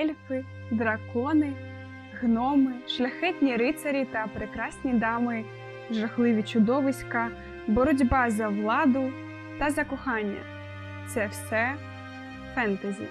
ельфи, дракони, гноми, шляхетні рицарі та прекрасні дами, жахливі чудовиська, боротьба за владу та за кохання. Це все фентезі.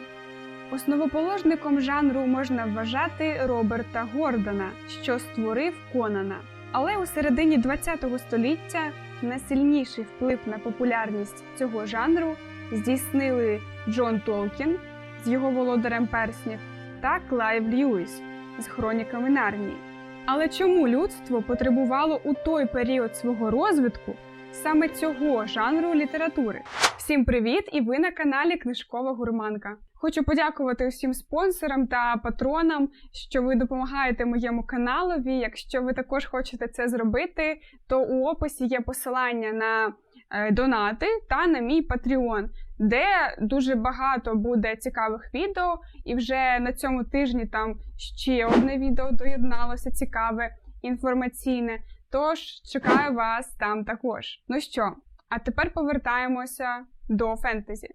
Основоположником жанру можна вважати Роберта Гордона, що створив Конана. Але у середині ХХ століття найсильніший вплив на популярність цього жанру здійснили Джон Толкін з його володарем перснів та Клайв Льюіс з хроніками Нарнії. Але чому людство потребувало у той період свого розвитку саме цього жанру літератури? Всім привіт! І ви на каналі Книжкова Гурманка. Хочу подякувати усім спонсорам та патронам, що ви допомагаєте моєму каналові. Якщо ви також хочете це зробити, то у описі є посилання на е, донати та на мій Patreon, де дуже багато буде цікавих відео. І вже на цьому тижні там ще одне відео доєдналося цікаве, інформаційне. Тож чекаю вас там також. Ну що, а тепер повертаємося до фентезі.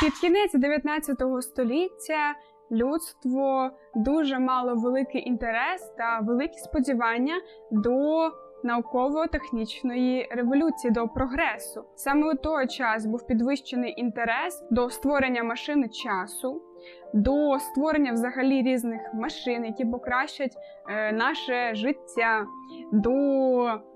Під кінець 19 століття людство дуже мало великий інтерес та великі сподівання до науково-технічної революції, до прогресу. Саме у той час був підвищений інтерес до створення машини часу, до створення взагалі різних машин, які покращать е, наше життя, до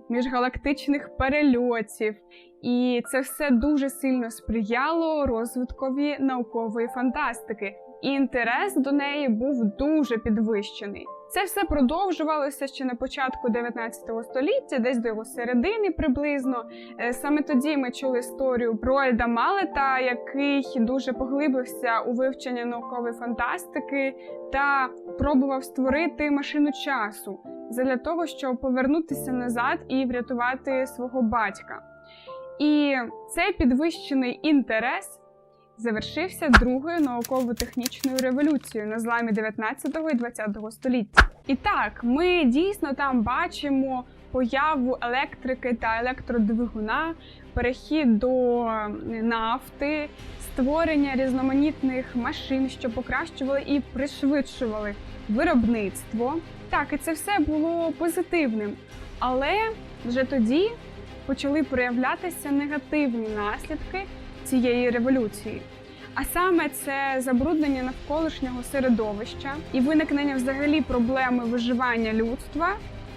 міжгалактичних перельотів. І це все дуже сильно сприяло розвиткові наукової фантастики. І інтерес до неї був дуже підвищений. Це все продовжувалося ще на початку 19 століття, десь до його середини приблизно. Е, Саме тоді ми чули історію про Ельда Малета, який дуже поглибився у вивчення наукової фантастики та пробував створити машину часу для того, щоб повернутися назад і врятувати свого батька. І цей підвищений інтерес завершився другою науково-технічною революцією на зламі 19 і 20 століття. І так, ми дійсно там бачимо появу електрики та електродвигуна, перехід до нафти, створення різноманітних машин, що покращували і пришвидшували виробництво. Так, і це все було позитивним. Але вже тоді почали проявлятися негативні наслідки цієї революції. А саме це забруднення навколишнього середовища і виникнення взагалі проблеми виживання людства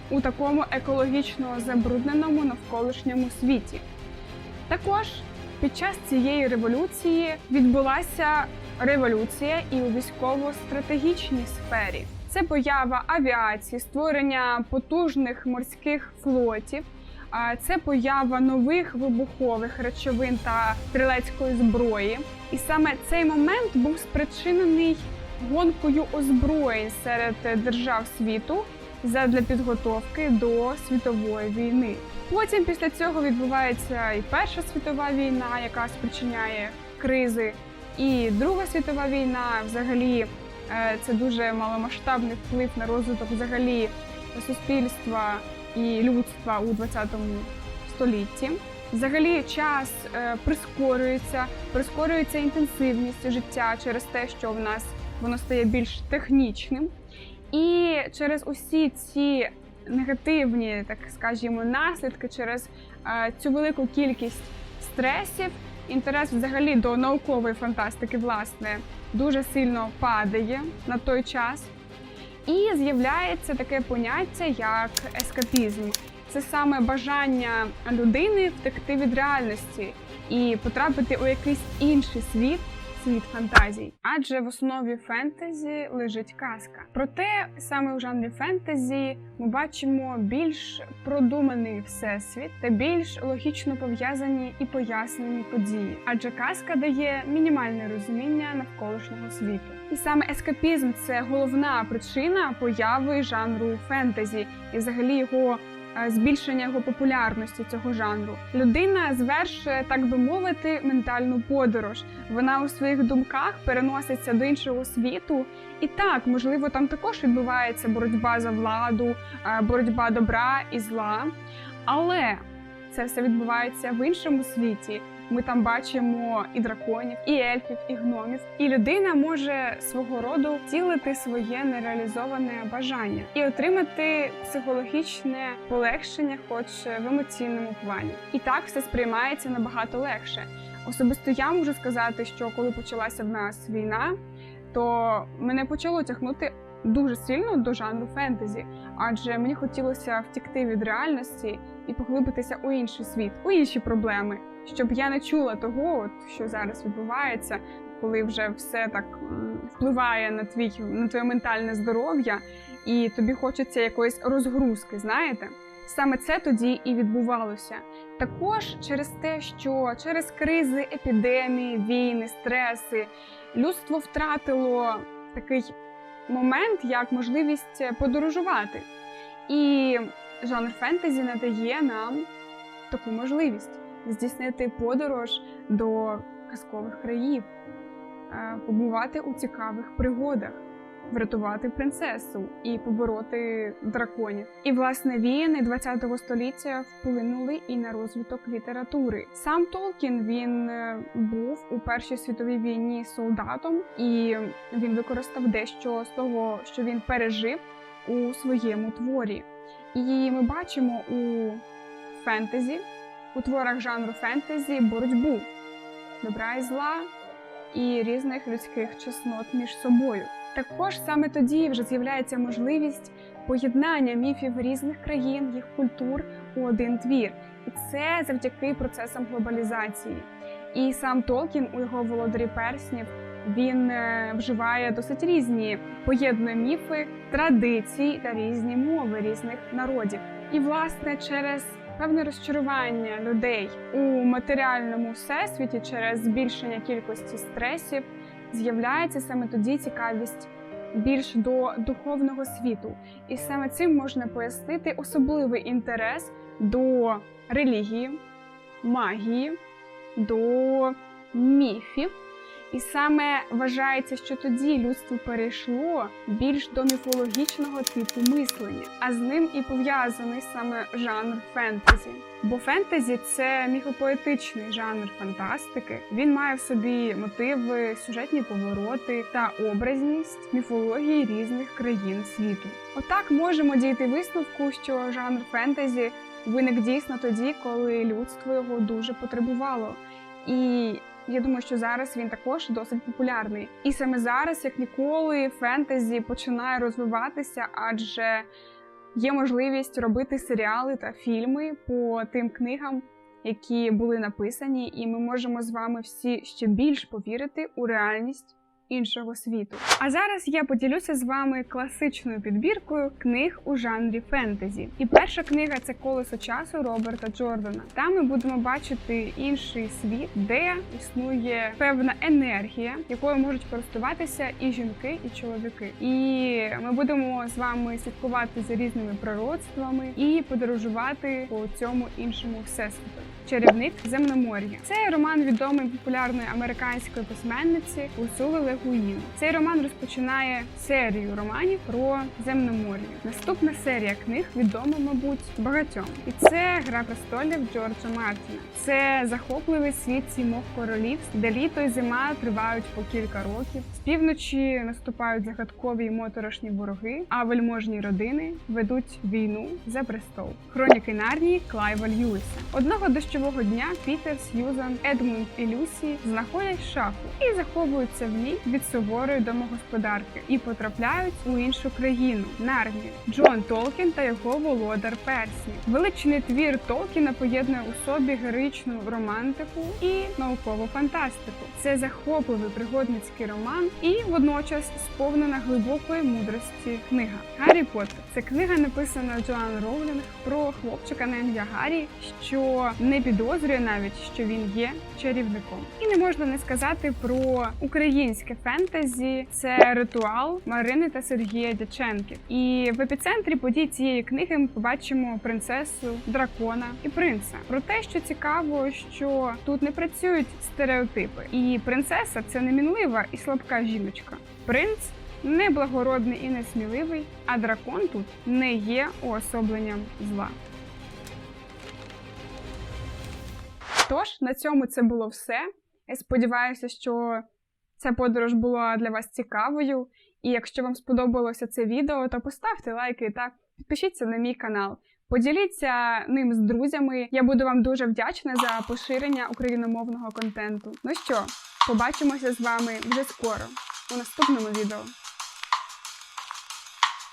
у такому екологічно забрудненому навколишньому світі. Також під час цієї революції відбулася революція і у військово-стратегічній сфері. Це поява авіації, створення потужних морських флотів, це поява нових вибухових речовин та стрілецької зброї. І саме цей момент був спричинений гонкою озброєнь серед держав світу задля підготовки до світової війни. Потім після цього відбувається і Перша світова війна, яка спричиняє кризи, і Друга світова війна. Взагалі, е, це дуже маломасштабний вплив на розвиток взагалі суспільства і людства у 20 столітті. Взагалі, час е, прискорюється, прискорюється інтенсивність життя через те, що в нас воно стає більш технічним. І через усі ці негативні, так скажімо, наслідки, через е, цю велику кількість стресів, інтерес взагалі до наукової фантастики, власне, дуже сильно падає на той час. І з'являється таке поняття як ескапізм. Це саме бажання людини втекти від реальності і потрапити у якийсь інший світ, світ фантазій. Адже в основі фентезі лежить казка. Проте саме у жанрі фентезі ми бачимо більш продуманий всесвіт та більш логічно пов'язані і пояснені події. Адже казка дає мінімальне розуміння навколишнього світу. І саме ескапізм це головна причина появи жанру фентезі і взагалі його збільшення його популярності цього жанру. Людина звершує, так би мовити, ментальну подорож. Вона у своїх думках переноситься до іншого світу. І так, можливо, там також відбувається боротьба за владу, е, боротьба добра і зла. Але це все відбувається в іншому світі. Ми там бачимо і драконів, і ельфів, і гномів. І людина може свого роду втілити своє нереалізоване бажання і отримати психологічне полегшення, хоч в емоційному плані. І так все сприймається набагато легше. Особисто я можу сказати, що коли почалася в нас війна, то мене почало тягнути дуже сильно до жанру фентезі, адже мені хотілося втікти від реальності і поглибитися у інший світ, у інші проблеми, щоб я не чула того, от, що зараз відбувається, коли вже все так впливає на твій на твоє ментальне здоров'я, і тобі хочеться якоїсь розгрузки, знаєте? Саме це тоді і відбувалося. Також через те, що через кризи, епідемії, війни, стреси людство втратило такий момент як можливість подорожувати. І жанр фентезі надає нам таку можливість здійснити подорож до казкових країв, е, побувати у цікавих пригодах, врятувати принцесу і побороти драконів. І власне війни ХХ століття вплинули і на розвиток літератури. Сам Толкін він е, був у Першій світовій війні солдатом, і він використав дещо з того, що він пережив у своєму творі. І ми бачимо у фентезі, у творах жанру фентезі боротьбу добра і зла і різних людських чеснот між собою. Також саме тоді вже з'являється можливість поєднання міфів різних країн, їх культур у один твір, і це завдяки процесам глобалізації. І сам Толкін у його володарі перснів він е, вживає досить різні поєднує міфи, традиції та різні мови різних народів. І власне через певне розчарування людей у матеріальному всесвіті через збільшення кількості стресів з'являється саме тоді цікавість більш до духовного світу. І саме цим можна пояснити особливий інтерес до релігії, магії, до міфів. І саме вважається, що тоді людство перейшло більш до міфологічного типу мислення, а з ним і пов'язаний саме жанр фентезі. Бо фентезі це міфопоетичний жанр фантастики. Він має в собі мотиви, сюжетні повороти та образність міфології різних країн світу. Отак можемо дійти висновку, що жанр фентезі виник дійсно тоді, коли людство його дуже потребувало. І я думаю, що зараз він також досить популярний. І саме зараз, як ніколи, фентезі починає розвиватися, адже є можливість робити серіали та фільми по тим книгам, які були написані, і ми можемо з вами всі ще більш повірити у реальність. Іншого світу. А зараз я поділюся з вами класичною підбіркою книг у жанрі фентезі. І перша книга це колесо часу Роберта Джордана. Там ми будемо бачити інший світ, де існує певна енергія, якою можуть користуватися і жінки, і чоловіки. І ми будемо з вами слідкувати за різними пророцтвами і подорожувати по цьому іншому всесвіту. Чарівник земномор'я. Це роман відомої популярної американської письменниці Урсули Легуїн. Цей роман розпочинає серію романів про земномор'я. Наступна серія книг відома, мабуть, багатьом. І це Гра престолів Джорджа Мартіна. Це захопливий світ сімох королівств, де літо і зима тривають по кілька років. З півночі наступають загадкові й моторошні вороги, а вельможні родини ведуть війну за престол. Хроніки Нарнії Клайва Льюіса. Одного дощового дня Пітер, Сьюзан, Едмунд і Люсі знаходять шафу і заховуються в ній від суворої домогосподарки і потрапляють у іншу країну Нарнію. Джон Толкін та його володар Персні. Величний твір Толкіна поєднує у собі героїчну романтику і наукову фантастику. Це захопливий пригодницький роман і водночас сповнена глибокої мудрості книга. Гаррі Поттер – це книга, написана Джоан Роулінг про хлопчика на ім'я Гаррі, що не підозрює навіть, що він є чарівником. І не можна не сказати про українське фентезі. Це ритуал Марини та Сергія Дяченків. І в епіцентрі подій цієї книги ми побачимо принцесу, дракона і принца. Про те, що цікаво, що тут не працюють стереотипи, і принцеса це не мінлива і слабка жіночка. Принц не благородний і несміливий, а дракон тут не є уособленням зла. Тож, на цьому це було все. Я сподіваюся, що ця подорож була для вас цікавою. І якщо вам сподобалося це відео, то поставте лайки та підпишіться на мій канал. Поділіться ним з друзями. Я буду вам дуже вдячна за поширення україномовного контенту. Ну що, побачимося з вами вже скоро у наступному відео.